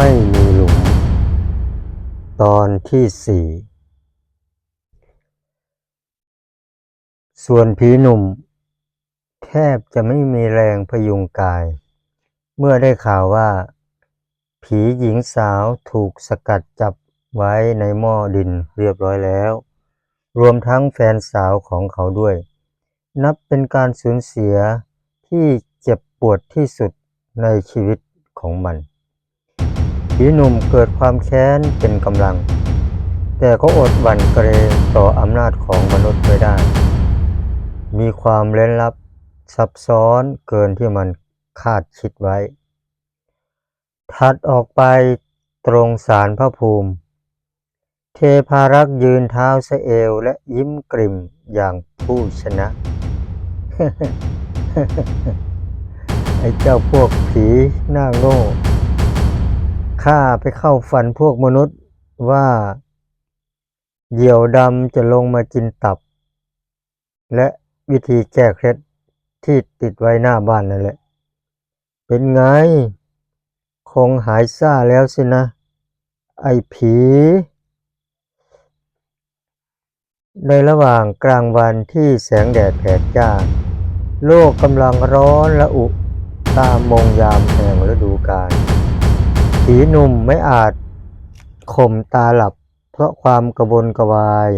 ไม่มีหลุม ตอนที่สี่ส่วนผีหนุ่ม แทบจะไม่มีแรงพยุงกาย เมื่อได้ข่าวว่า ผีหญิงสาวถูกสกัดจับไว้ในหม้อดินเรียบร้อยแล้ว รวมทั้งแฟนสาวของเขาด้วย นับเป็นการสูญเสียที่เจ็บปวดที่สุดในชีวิตของมัน ผีหนุ่มเกิดความแค้นเป็นกำลัง แต่ก็อดหวั่นเกรงต่ออำนาจของมนุษย์ไม่ได้ มีความเล้นลับซับซ้อนเกินที่มันคาดคิดไว้ ถัดออกไปตรงศาลพระภูมิ เทพารักษ์ยืนเท้าสะเอวและยิ้มกริ่มอย่างผู้ชนะ ไอ้เจ้าพวกผีหน้าโง่ ข้าไปเข้าฝันพวกมนุษย์ว่า เหยี่ยวดำจะลงมากินตับ และวิธีแก้เคล็ดที่ติดไว้หน้าบ้านนั่นแหละ เป็นไง คงหายซ่าแล้วสินะ ไอ้ผี ในระหว่างกลางวันที่แสงแดดแผดจ้า โลกกำลังร้อนและอุตามมงยามแห่งฤดูกาล ผีหนุ่มไม่อาจข่มตาหลับ เพราะความกระวนกระวาย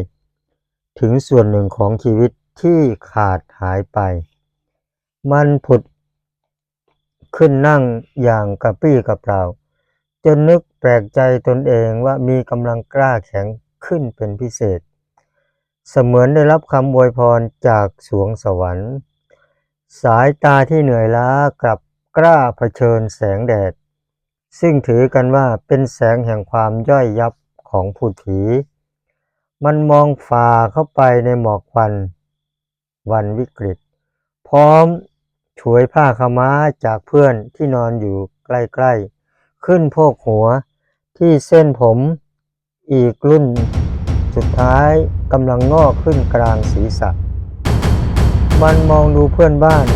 ถึงส่วนหนึ่งของชีวิตที่ขาดหายไป มันผุด ขึ้นนั่งอย่างกระปี้กระเปร่า จนนึกแปลกใจตนเองว่ามีกำลังกล้าแข็งขึ้นเป็นพิเศษ เสมือนได้รับคำอวยพรจากสวงสวรรค์ สายตาที่เหนื่อยล้ากลับกล้าเผชิญแสงแดด ซึ่งถือกันว่าเป็นแสงแห่งความย่อยยับของผุดผี มันมองฝ่าเข้าไปในหมอกควัน วันวิกฤต พร้อมฉวยผ้าขม้าจากเพื่อนที่นอนอยู่ใกล้ๆ ขึ้นโพกหัวที่เส้นผมอีกรุ่น สุดท้ายกำลังงอกขึ้นกลางศีรษะ มันมองดูเพื่อนบ้าน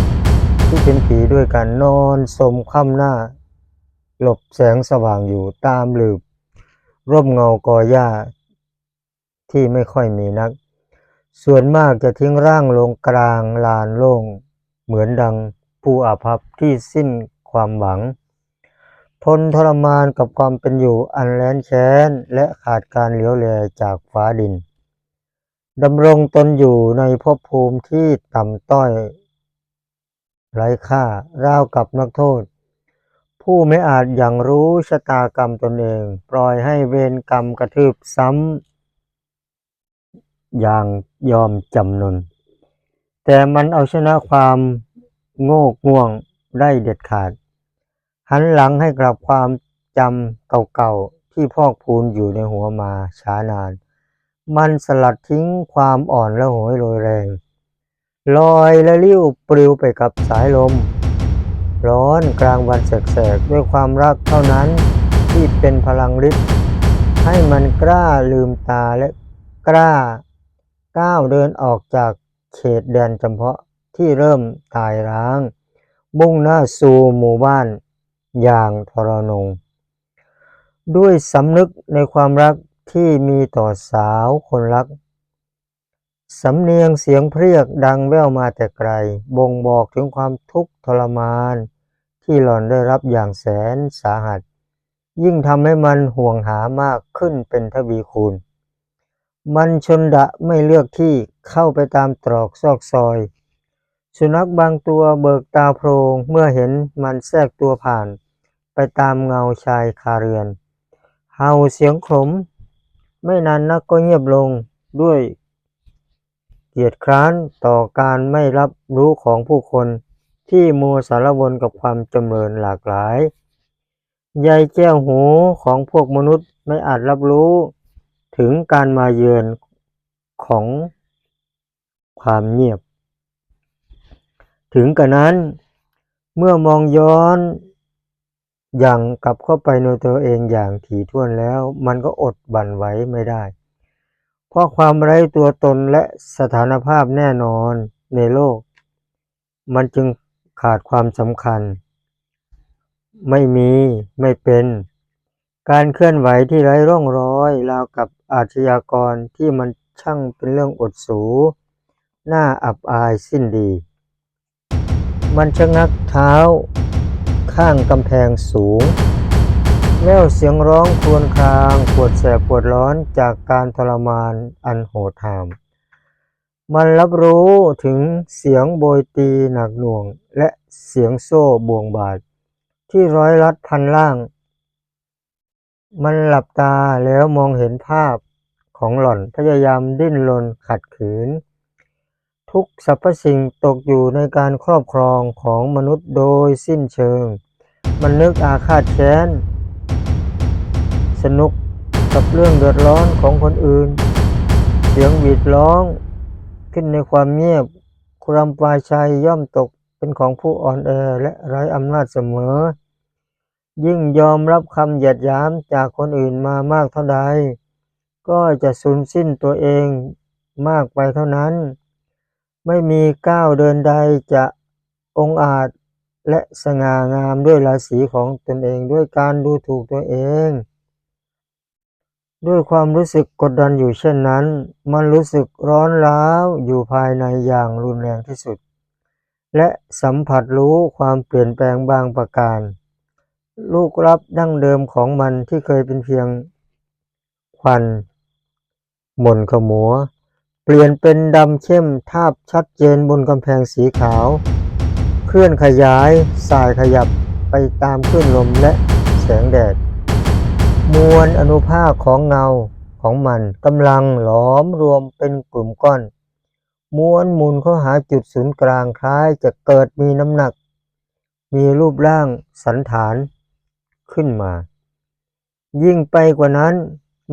ที่เป็นผีด้วยกันนอนสมค่ำหน้า หลบแสงสว่างอยู่ตามหลืบ ร่มเงากอหญ้า ที่ไม่ค่อยมีนัก ส่วนมากจะทิ้งร่างลงกลางลานโล่ง เหมือนดังผู้อาภัพที่สิ้นความหวัง ทนทรมานกับความเป็นอยู่อันแร้นแค้น และขาดการเหลียวแลจากฟ้าดินดำรงตนอยู่ในภพภูมิที่ต่ำต้อยไร้ค่าราวกับนักโทษ ผู้ไม่อาจอย่างรู้ชะตากรรมตนเอง ปล่อยให้เวรกรรมกระทืบซ้ำอย่างยอมจำนน แต่มันเอาชนะความโง่ง่วงได้เด็ดขาด หันหลังให้กลับความจำเก่าๆ ที่พอกพูนอยู่ในหัวมาช้านาน มันสลัดทิ้งความอ่อนและโหยโรยแรงลอยและลิ้วปลิวไปกับสายลม ร้อนกลางวันแสกๆ ด้วยความรักเท่านั้นที่เป็นพลังฤทธิ์ให้มันกล้าลืมตาและกล้า ก้าวเดินออกจากเขตแดนจำเพาะที่เริ่มตายร้าง มุ่งหน้าสู่หมู่บ้านอย่างทรนง ด้วยสำนึกในความรักที่มีต่อสาวคนรัก สำเนียงเสียงเพรียกดังแว่วมาแต่ไกล บ่งบอกถึงความทุกข์ทรมาน ที่หล่อนได้รับอย่างแสนสาหัส ยิ่งทำให้มันห่วงหามากขึ้นเป็นทวีคูณ มันชนดะไม่เลือกที่เข้าไปตามตรอกซอกซอย สุนัขบางตัวเบิกตาโพรงเมื่อเห็นมันแทรกตัวผ่าน ไปตามเงาชายคาเรือน เห่าเสียงขม ไม่นานนักก็เงียบลงด้วยเกียดคร้านต่อการไม่รับรู้ของผู้คน ที่มัวสารวนกับความจำเริญหลากหลาย ใยแก้วหูของพวกมนุษย์ไม่อาจรับรู้ถึงการมาเยือนของความเงียบ ถึงกระนั้น เมื่อมองย้อนอย่างกลับเข้าไปในตัวเองอย่างถี่ถ้วนแล้ว มันก็อดบั่นไหวไม่ได้ เพราะความไร้ตัวตนและสถานภาพแน่นอนในโลก มันจึง ขาดความสำคัญ ไม่มีไม่เป็น การเคลื่อนไหวที่ไร้ร่องรอยราวกับอาชญากรที่มันช่างเป็นเรื่องอดสูน่าอับอายสิ้นดี มันชะงักเท้า ข้างกำแพงสูงแล้วเสียงร้องครวญครางปวดแสบปวดร้อนจากการทรมานอันโหดหาม มันรับรู้ถึงเสียงโบยตีหนักหน่วง และเสียงโซ่บ่วงบาดที่ร้อยรัดพันล่าง มันหลับตาแล้วมองเห็นภาพของหล่อนพยายามดิ้นรนขัดขืน ทุกสรรพสิ่งตกอยู่ในการครอบครองของมนุษย์โดยสิ้นเชิง มันนึกอาฆาตแค้น สนุกกับเรื่องเดือดร้อนของคนอื่น เสียงหวีดร้อง ขึ้นในความเงียบครามปลายชัยย่อมตกเป็นของผู้อ่อนแอและไร้อำนาจเสมอ ยิ่งยอมรับคำเหยียดหยามจากคนอื่นมามากเท่าใด ก็จะสูญสิ้นตัวเองมากไปเท่านั้น ไม่มีก้าวเดินใดจะองอาจและสง่างามด้วยราศีของตนเองด้วยการดูถูกตัวเอง ด้วยความรู้สึกกดดันอยู่เช่นนั้น มันรู้สึกร้อนร้าวอยู่ภายในอย่างรุนแรงที่สุด และสัมผัสรู้ความเปลี่ยนแปลงบางประการ ลูกรับดั้งเดิมของมันที่เคยเป็นเพียงควันหม่นขมัว เปลี่ยนเป็นดำเข้มทาบชัดเจนบนกำแพงสีขาว เคลื่อนขยายสายขยับไปตามคลื่นลมและแสงแดด มวลอนุภาคของเงาของมันกำลังหลอมรวมเป็นกลุ่มก้อน ม้วนมุนเข้าหาจุดศูนย์กลางคล้ายจะเกิดมีน้ำหนัก มีรูปร่างสันฐานขึ้นมา ยิ่งไปกว่านั้น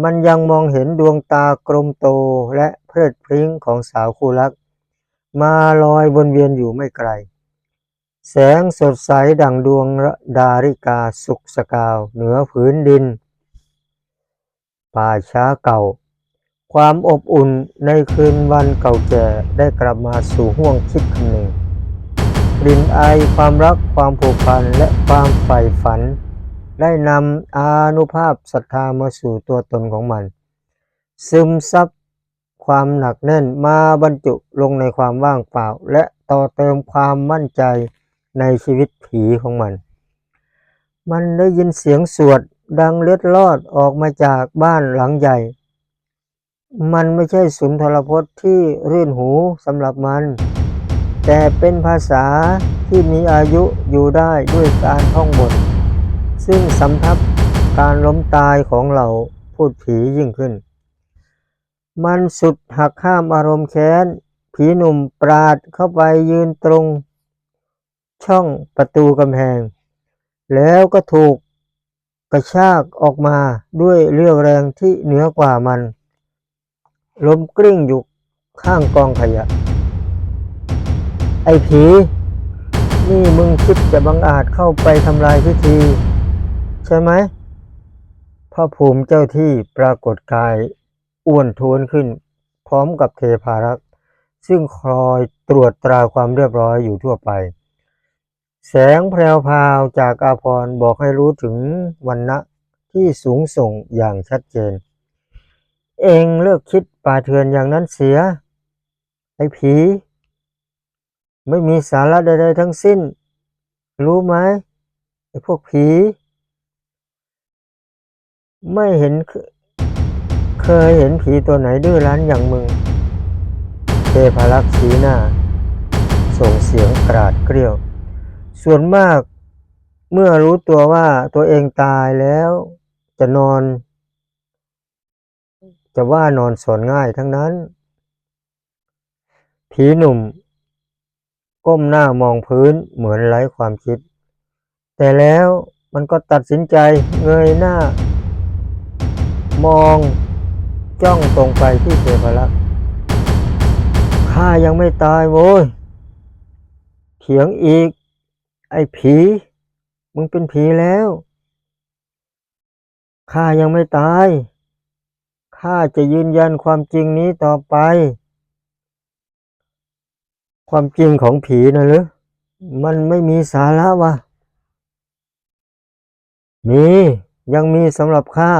มันยังมองเห็นดวงตากลมโตและเพลิดพริ้งของสาวคู่รัก มาลอยวนเวียนอยู่ไม่ไกล แสงสดใสดั่งดวงดาริกาสุกสกาว เหนือผืนดิน ป่าช้าเก่า ความอบอุ่นในคืนวันเก่าแก่ได้กลับมาสู่ห้วงคิดคำหนึ่งกลิ่นไอายความรักความผูกพันและความใฝ่ฝัน ได้นำอานุภาพศรัทธามาสู่ตัวตนของมัน ซึมซับความหนักแน่นมาบรรจุลงในความว่างเปล่า และต่อเติมความมั่นใจในชีวิตผีของมัน มันได้ยินเสียงสวด ดังเล็ดลอดออกมาจากบ้านหลังใหญ่ มันไม่ใช่สุนทรพจน์ที่รื่นหูสำหรับมัน แต่เป็นภาษาที่มีอายุอยู่ได้ด้วยการท่องบท ซึ่งสำทับการล้มตายของเหล่าพูดผียิ่งขึ้น มันสุดหักข้ามอารมณ์แค้น ผีหนุ่มปราดเข้าไปยืนตรง ช่องประตูกำแพง แล้วก็ถูก กระชากออกมาด้วยเรี่ยวแรงที่เหนือกว่ามัน ล้มกลิ้งอยู่ข้างกองขยะ ไอ้ผี นี่มึงคิดจะบังอาจเข้าไปทำลายพิธี ใช่ไหมพระภูมิเจ้าที่ปรากฏกายอ้วนท้วนขึ้น พร้อมกับเทพารักษ์ซึ่งคอยตรวจตราความเรียบร้อยอยู่ทั่วไป แสงแพรวพราวจากอาพรบอกให้รู้ถึงวันณะที่สูงส่งอย่างชัดเจน เองเลิกคิดป่าเถื่อนอย่างนั้นเสีย ไอ้ผี ไม่มีสาระใดๆทั้งสิ้น รู้ไหมไอ้พวกผี ไม่เห็นเคเคยเห็นผีตัวไหนดื้อรั้นอย่างมึงเทพารักษ์สีหน้า ส่งเสียงกราดเกลียว ส่วนมากเมื่อรู้ตัวว่าตัวเองตายแล้วจะนอน จะว่านอนสอนง่ายทั้งนั้น ผีหนุ่ม ก้มหน้ามองพื้นเหมือนไร้ความคิด แต่แล้วมันก็ตัดสินใจเงยหน้า มองจ้องตรงไปที่เทพรักษ์ข้ายังไม่ตายโว้ยเถียงอีก ไอ้ผี มึงเป็นผีแล้วข้ายังไม่ตายข้าจะยืนยันความจริงนี้ต่อไป ความจริงของผีนะหรือมันไม่มีสาระวะมียังมีสำหรับข้า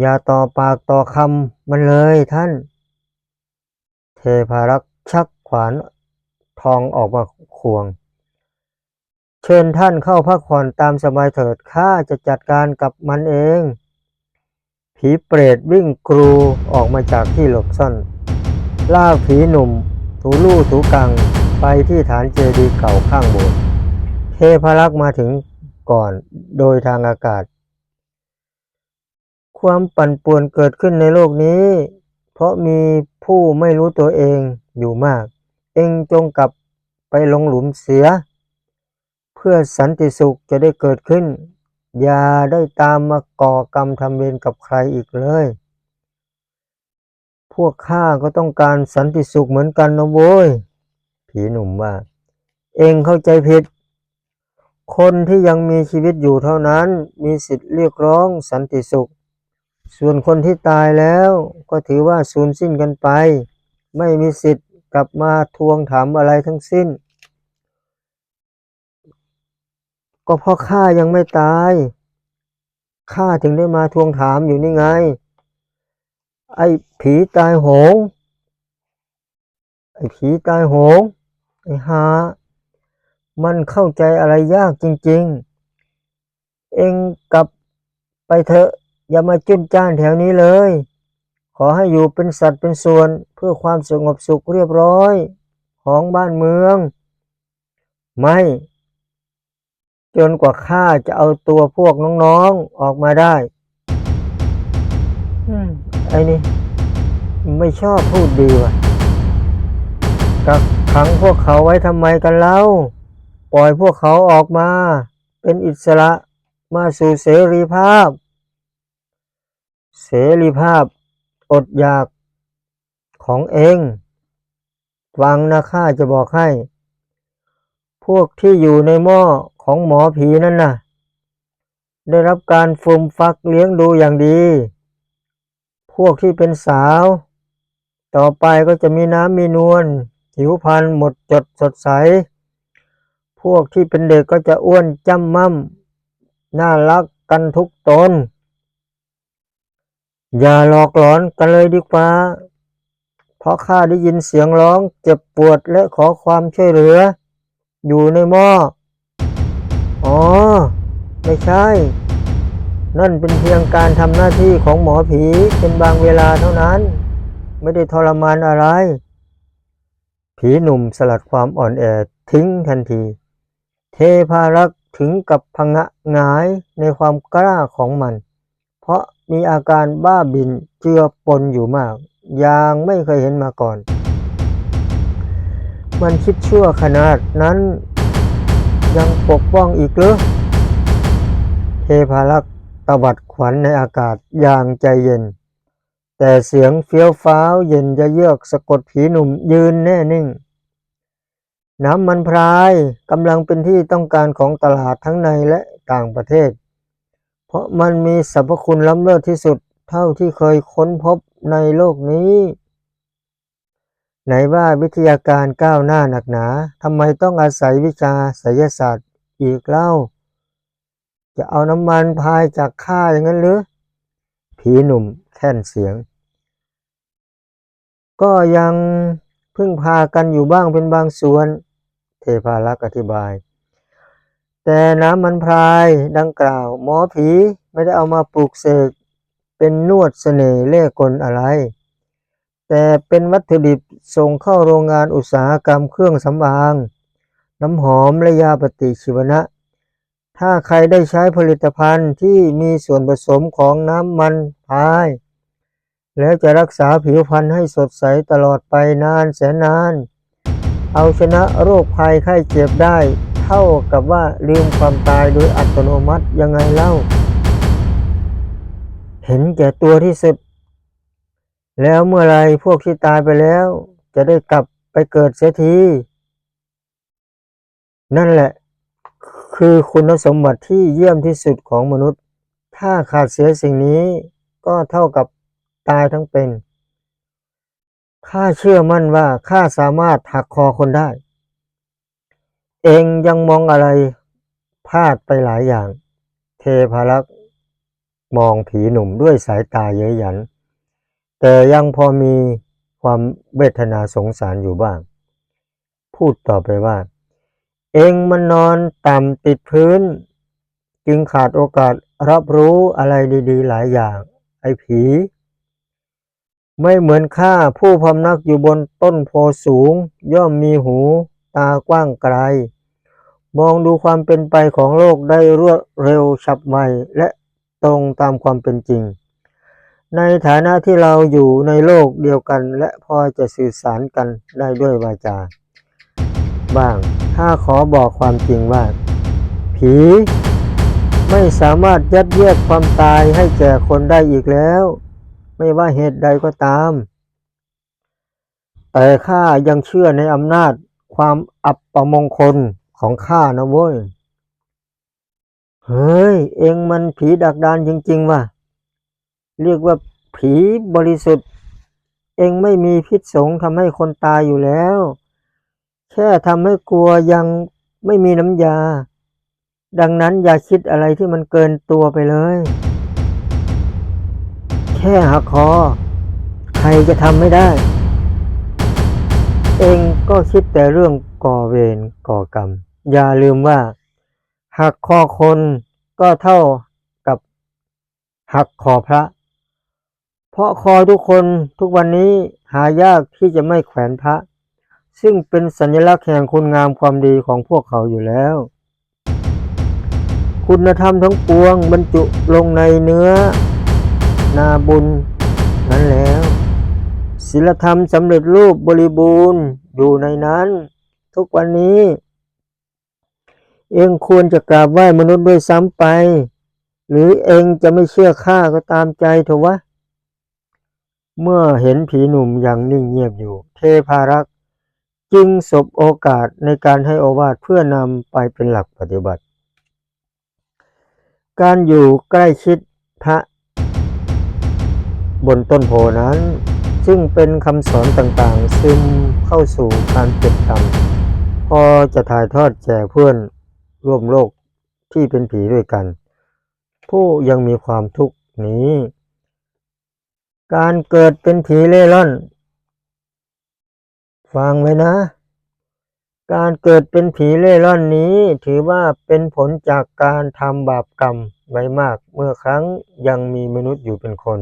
อย่าต่อปากต่อคำมันเลยท่าน เทพารักษ์ชักขวานทองออกมาควง เชิญท่านเข้าพักผ่อนตามสบายเถิดข้าจะจัดการกับมันเอง ผีเปรตวิ่งกรูออกมาจากที่หลบซ่อน ลากผีหนุ่ม ถูลู่ถูกังไปที่ฐานเจดีย์เก่าข้างโบสถ์เทพรักษ์มาถึงก่อนโดยทางอากาศ ความปั่นป่วนเกิดขึ้นในโลกนี้ เพราะมีผู้ไม่รู้ตัวเองอยู่มาก เองจงกลับไปลงหลุมเสีย พื่อสันติสุขจะได้เกิดขึ้น อย่าได้ตามมาก่อกรรมทำเวรกับใครอีกเลย พวกข้าก็ต้องการสันติสุขเหมือนกันนะโว้ย ผีหนุ่มว่า เองเข้าใจผิด คนที่ยังมีชีวิตอยู่เท่านั้น มีสิทธิ์เรียกร้องสันติสุข ส่วนคนที่ตายแล้วก็ถือว่าสูญสิ้นกันไป ไม่มีสิทธิ์กลับมาทวงถามอะไรทั้งสิ้น ก็เพราะข้ายังไม่ตายข้าถึงได้มาทวงถามอยู่นี่ไง ไอ้ผีตายโหง ไอ้ผีตายโหง ไอ้หา มันเข้าใจอะไรยากจริง ๆ เองกลับไปเถอะ อย่ามาจุนจ้านแถวนี้เลย ขอให้อยู่เป็นสัตว์เป็นส่วนเพื่อความสงบสุขเรียบร้อย ของบ้านเมือง ไม่ จนกว่าข้าจะเอาตัวพวกน้องๆออกมาได้อืมไอ้นี่ไม่ชอบพูดดีว่ะกักขังพวกเขาไว้ทำไมกันเล่า ปล่อยพวกเขาออกมา เป็นอิสระมาสู่เสรีภาพ เสรีภาพ อดอยากของเองฟังนะข้าจะบอกให้ พวกที่อยู่ในหม้อ ของหมอผีนั่นน่ะ ได้รับการฟูมฟักเลี้ยงดูอย่างดี พวกที่เป็นสาว ต่อไปก็จะมีน้ำมีนวลผิวพรรณหมดจดสดใส พวกที่เป็นเด็กก็จะอ้วนจ้ำม่ำน่ารักกันทุกตน อย่าหลอกหลอนกันเลยดีกว่า เพราะข้าได้ยินเสียงร้องเจ็บปวดและขอความช่วยเหลือ อยู่ในหม้อ อ๋อ ไม่ใช่ นั่นเป็นเพียงการทำหน้าที่ของหมอผีเป็นบางเวลาเท่านั้น ไม่ได้ทรมานอะไร ผีหนุ่มสลัดความอ่อนแอทิ้งทันที เทพารักษ์ถึงกับพังะหงายในความกล้าของมัน เพราะมีอาการบ้าบินเจือปนอยู่มาก อย่างไม่เคยเห็นมาก่อน มันคิดชั่วขนาดนั้น ยังปกป้องอีกหรือเทพารักษ์ตบัดขวัญในอากาศอย่างใจเย็น แต่เสียงเฟี้ยวฟ้าวเย็นจะเยือกสะกดผีหนุ่มยืนแน่นิ่ง น้ำมันพรายกำลังเป็นที่ต้องการของตลาดทั้งในและต่างประเทศ เพราะมันมีสรรพคุณล้ำเลิศที่สุดเท่าที่เคยค้นพบในโลกนี้ ไหนว่าวิทยาการก้าวหน้าหนักหนาทำไมต้องอาศัยวิชาไสยศาสตร์อีกเล่า จะเอาน้ำมันพายจากข้าอย่างนั้นหรือผีหนุ่มแค่นเสียง ก็ยังพึ่งพากันอยู่บ้างเป็นบางส่วน เทพารักษ์อธิบาย แต่น้ำมันพรายดังกล่าว หมอผีไม่ได้เอามาปลูกเสกเป็นนวดเสน่ห์เล่กลอะไร แต่เป็นวัตถุดิบส่งเข้าโรงงานอุตสาหกรรมเครื่องสำอาง น้ำหอมและยาปฏิชีวนะ ถ้าใครได้ใช้ผลิตภัณฑ์ที่มีส่วนผสมของน้ำมันพาย แล้วจะรักษาผิวพรรณให้สดใสตลอดไปนานแสนนาน เอาชนะโรคภัยไข้เจ็บได้เท่ากับว่าลืมความตายโดยอัตโนมัติยังไงเล่า เห็นแก่ตัวที่สุด แล้วเมื่อไรพวกที่ตายไปแล้ว จะได้กลับไปเกิดเสียที นั่นแหละ คือคุณสมบัติที่เยี่ยมที่สุดของมนุษย์ ถ้าขาดเสียสิ่งนี้ก็เท่ากับตายทั้งเป็น ข้าเชื่อมั่นว่าข้าสามารถหักคอคนได้ เองยังมองอะไรพลาดไปหลายอย่าง เทพารักษ์มองผีหนุ่มด้วยสายตาเย้ยหยัน แต่ยังพอมีความเวทนาสงสารอยู่บ้าง พูดต่อไปว่า เองมันนอนต่ำติดพื้น จึงขาดโอกาสรับรู้อะไรดี ๆ หลายอย่าง ไอ้ผี ไม่เหมือนข้าผู้พำนักอยู่บนต้นโพสูง ย่อมมีหูตากว้างไกล มองดูความเป็นไปของโลกได้รวดเร็วฉับไวและตรงตามความเป็นจริง ในฐานะที่เราอยู่ในโลกเดียวกัน และพอจะสื่อสารกันได้ด้วยวาจา บ้าง ถ้าขอบอกความจริงว่า ผี ไม่สามารถยัดเยียดความตายให้แก่คนได้อีกแล้ว ไม่ว่าเหตุใดก็ตาม แต่ข้ายังเชื่อในอำนาจความอับประมงคลของข้านะเว้ย เฮ้ย เองมันผีดักดานจริง ๆ ว่ะ เรียกว่าผีบริสุทธิ์ เองไม่มีพิษสงทำให้คนตายอยู่แล้ว แค่ทำให้กลัวยังไม่มีน้ำยา ดังนั้นอย่าคิดอะไรที่มันเกินตัวไปเลย แค่หักคอ ใครจะทำไม่ได้ เองก็คิดแต่เรื่องก่อเวรก่อกรรม อย่าลืมว่า หักคอคนก็เท่ากับหักคอพระ เพราะคอทุกคนทุกวันนี้หายากที่จะไม่แขวนพระ ซึ่งเป็นสัญลักษณ์แห่งคุณงามความดีของพวกเขาอยู่แล้ว คุณธรรมทั้งปวงบรรจุลงในเนื้อ นาบุญนั้นแล้วศีลธรรมสำเร็จรูปบริบูรณ์อยู่ในนั้น ทุกวันนี้ เองควรจะกราบไหว้มนุษย์ด้วยซ้ำไป หรือเองจะไม่เชื่อข้าก็ตามใจเถอะวะ เมื่อเห็นผีหนุ่มอย่างนิ่งเงียบอยู่ เทพารักษ์จึงสบโอกาสในการให้โอวาทเพื่อนำไปเป็นหลักปฏิบัติ การอยู่ใกล้ชิดพระบนต้นโพนั้น ซึ่งเป็นคำสอนต่างๆ ซึมเข้าสู่การเก็บกรรมพอจะถ่ายทอดแก่เพื่อนร่วมโลกที่เป็นผีด้วยกัน ผู้ยังมีความทุกข์นี้ การเกิดเป็นผีเล่ร่อน ฟังไว้นะ การเกิดเป็นผีเล่ร่อนนี้ ถือว่าเป็นผลจากการทำบาปกรรมไว้มากเมื่อครั้งยังมีมนุษย์อยู่เป็นคน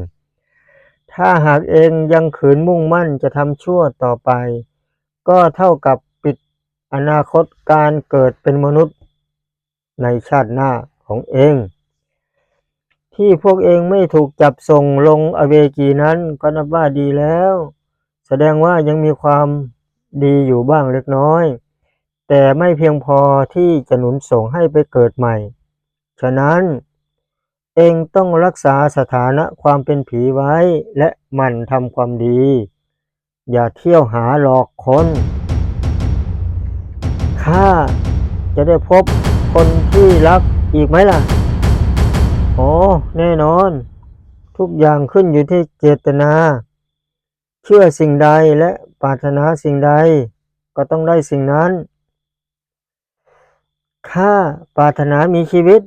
ถ้าหากเองยังขืนมุ่งมั่นจะทำชั่วต่อไป ก็เท่ากับปิดอนาคตการเกิดเป็นมนุษย์ในชาติหน้าของเอง ที่พวกเองไม่ถูกจับส่งลงอเวจีนั้นก็นับว่าดีแล้ว แสดงว่ายังมีความดีอยู่บ้างเล็กน้อย แต่ไม่เพียงพอที่จะหนุนส่งให้ไปเกิดใหม่ ฉะนั้น เองต้องรักษาสถานะความเป็นผีไว้และหมั่นทำความดี อย่าเที่ยวหาหลอกคนข้าจะได้พบคนที่รักอีกไหมล่ะ โอ้แน่นอน ทุกอย่างขึ้นอยู่ที่เจตนา เชื่อสิ่งใดและปรารถนาสิ่งใด ก็ต้องได้สิ่งนั้น ข้าปรารถนามีชีวิต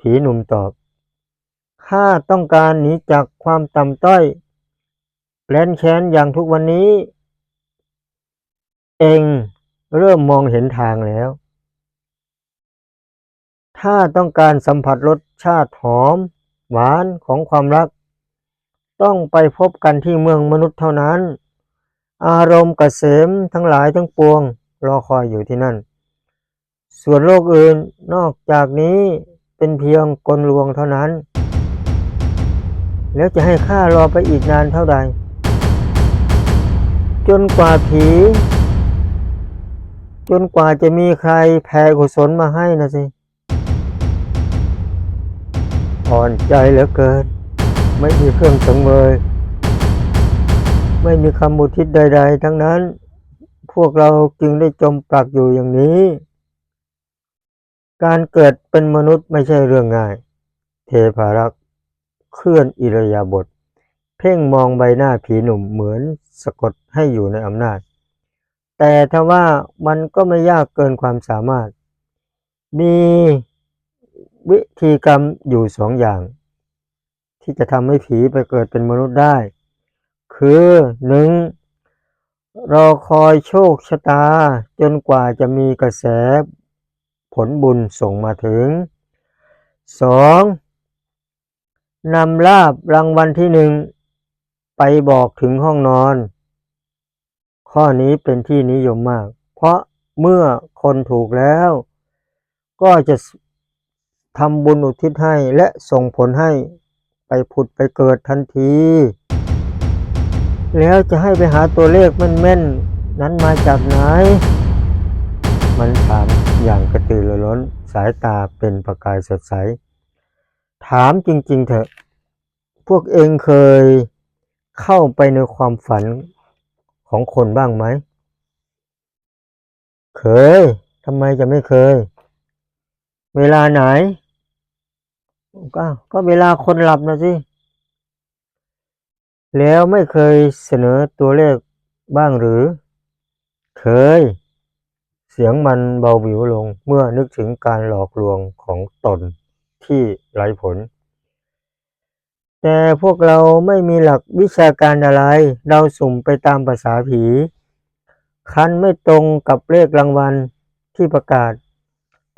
ผีหนุ่มตอบ ข้าต้องการหนีจากความต่ำต้อยแร้นแค้นอย่างทุกวันนี้ เองเริ่มมองเห็นทางแล้ว ถ้าต้องการสัมผัสรสชาติหอม หวานของความรัก ต้องไปพบกันที่เมืองมนุษย์เท่านั้น อารมณ์กเกษมทั้งหลายทั้งปวง รอคอยอยู่ที่นั่น ส่วนโลกอื่นนอกจากนี้เป็นเพียงกลลวงเท่านั้น แล้วจะให้ข้ารอไปอีกนานเท่าใด จนกว่าผีจนกว่าจะมีใครแผ่กุศลมาให้นะสิ อ่อนใจเหลือเกิน ไม่มีเครื่องสังเวยไม่มีคำอุทิศใด ๆ ทั้งนั้น พวกเราจึงได้จมปลักอยู่อย่างนี้ การเกิดเป็นมนุษย์ไม่ใช่เรื่องง่าย เทพารักษ์เคลื่อนอิรยาบถเพ่งมองใบหน้าผีหนุ่มเหมือนสะกดให้อยู่ในอำนาจ แต่ถ้าว่ามันก็ไม่ยากเกินความสามารถ มี วิธีกรรมอยู่สองอย่าง ที่จะทำให้ผีไปเกิดเป็นมนุษย์ได้ คือหนึ่งรอคอยโชคชะตาจนกว่าจะมีกระแสผลบุญส่งมาถึงสองนำลาบรางวัลที่หนึ่งไปบอกถึงห้องนอน ข้อนี้เป็นที่นิยมมาก เพราะเมื่อคนถูกแล้ว ก็จะ ทำบุญอุทิศให้และส่งผลให้ไปผุดไปเกิดทันที แล้วจะให้ไปหาตัวเลขแม่นๆ นั้นมาจากไหน มันถามอย่างกระตือรือร้นสายตาเป็นประกายสดใส ถามจริงๆเถอะ พวกเองเคยเข้าไปในความฝันของคนบ้างไหม เคย ทำไมจะไม่เคย เวลาไหน ก็ก็เวลาคนหลับนะสิ แล้วไม่เคยเสนอตัวเลขบ้างหรือ เคย เสียงมันเบาหวิวลงเมื่อนึกถึงการหลอกลวงของตนที่ไร้ผล แต่พวกเราไม่มีหลักวิชาการอะไร เราสุ่มไปตามภาษาผี คันไม่ตรงกับเลขรางวัลที่ประกาศ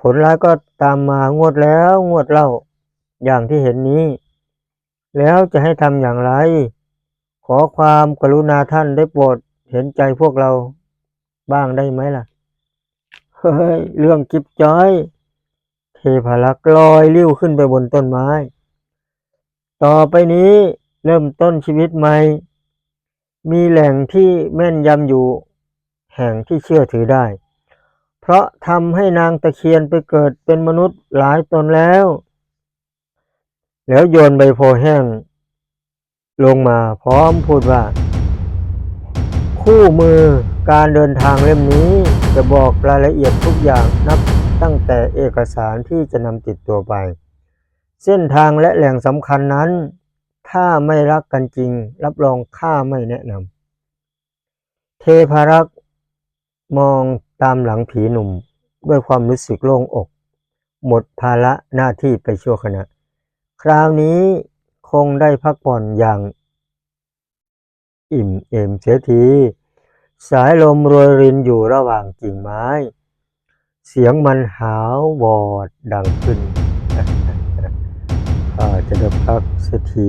ผลร้ายก็ตามมางวดแล้วงวดเล่า อย่างที่เห็นนี้ แล้วจะให้ทำอย่างไร ขอความกรุณาท่านได้โปรดเห็นใจพวกเราบ้างได้ไหมล่ะ เฮ้ย เรื่องกิบจ้อย เทพารักษ์ลอยลิ้วขึ้นไปบนต้นไม้ ต่อไปนี้เริ่มต้นชีวิตใหม่ มีแหล่งที่แม่นยำอยู่ แห่งที่เชื่อถือได้ เพราะทำให้นางตะเคียนไปเกิดเป็นมนุษย์หลายตนแล้ว แล้วโยนใบโพแห้ง ลงมาพร้อมพูดว่า คู่มือการเดินทางเล่มนี้จะบอกรายละเอียดทุกอย่างนับตั้งแต่เอกสารที่จะนำติดตัวไป เส้นทางและแหล่งสำคัญนั้น ถ้าไม่รักกันจริง รับรองข้าไม่แนะนำเทพารักษ์มองตามหลังผีหนุ่มด้วยความรู้สึกโล่งอก หมดภาระหน้าที่ไปชั่วขณะ คราวนี้คงได้พักผ่อนอย่าง อิ่มเอมเสียที สายลมโรยรินอยู่ระหว่างกิ่งไม้ เสียงมันหาววอดดังขึ้นข้าจะได้พักเสียที